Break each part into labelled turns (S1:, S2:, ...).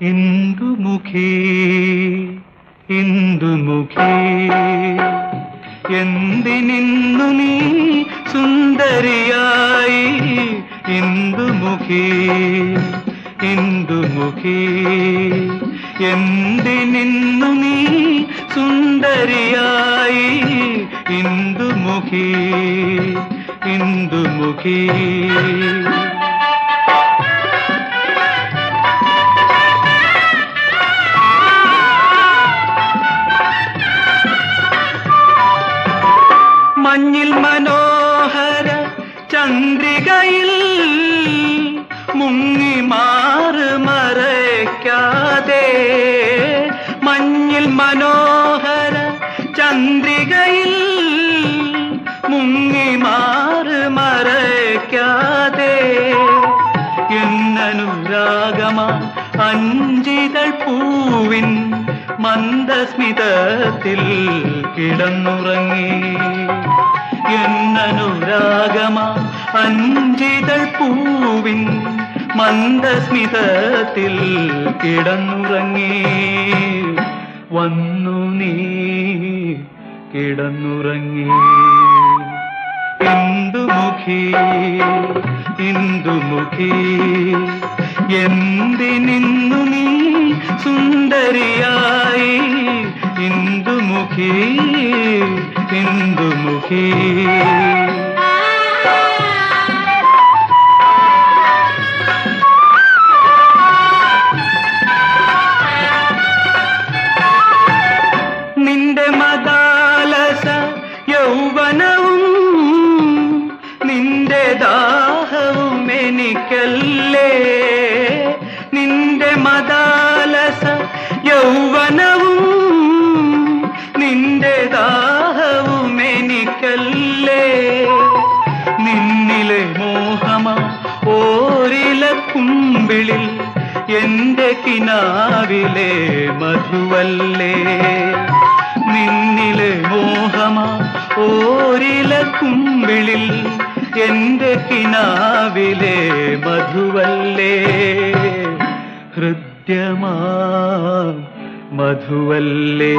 S1: ഇന്ദുമുഖി ഇന്ദുമുഖി എന്തിനിന്നു നീ സുന്ദരിയായി? ഇന്ദുമുഖി ഇന്ദുമുഖി എന്തിനിന്നു നീ സുന്ദരിയായി ഇന്ദുമുഖി ഇന്ദുമുഖി മഞ്ഞിൽ മനോഹര ചന്ദ്രികയിൽ മുങ്ങി എന്നനുരാഗമാ അഞ്ചിതൾ പൂവിൻ മന്ദസ്മിതത്തിൽ കിടന്നുറങ്ങി. എന്നനുരാഗമാ അഞ്ചിതൾ പൂവിൻ മന്ദസ്മിതത്തിൽ കിടന്നുറങ്ങി. വന്നു നീ കിടന്നുറങ്ങി. ഇന്ദുമുഖി ഇന്ദുമുഖി എന്തിനിന്നു നീ സുന്ദരിയായി? ഇന്ദുമുഖി ഇന്ദുമുഖി. നിന്റെ മദാലസ യൗവനവും നിന്റെ ദാഹവും എനിക്കല്ലേ? യൗവനവും നിന്റെ ദാഹവും എനിക്കല്ലേ നിന്നിലെ മോഹമാ ഓരില കുമ്പിളിൽ എന്റെ കിനാവിലെ മധുവല്ലേ? നിന്നിലെ മോഹമാ ഓരില കുമ്പിളിൽ എന്റെ കിനാവിലെ മധുവല്ലേ? ഹൃദ്യമാ മധുവല്ലേ?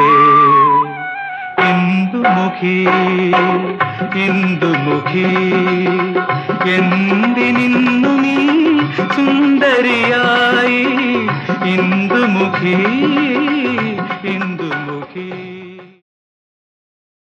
S1: ഇന്ദുമുഖി ഇന്ദുമുഖി എന്തിനിന്നു നീ സുന്ദരിയായി? ഇന്ദുമുഖി ഇന്ദുമുഖി.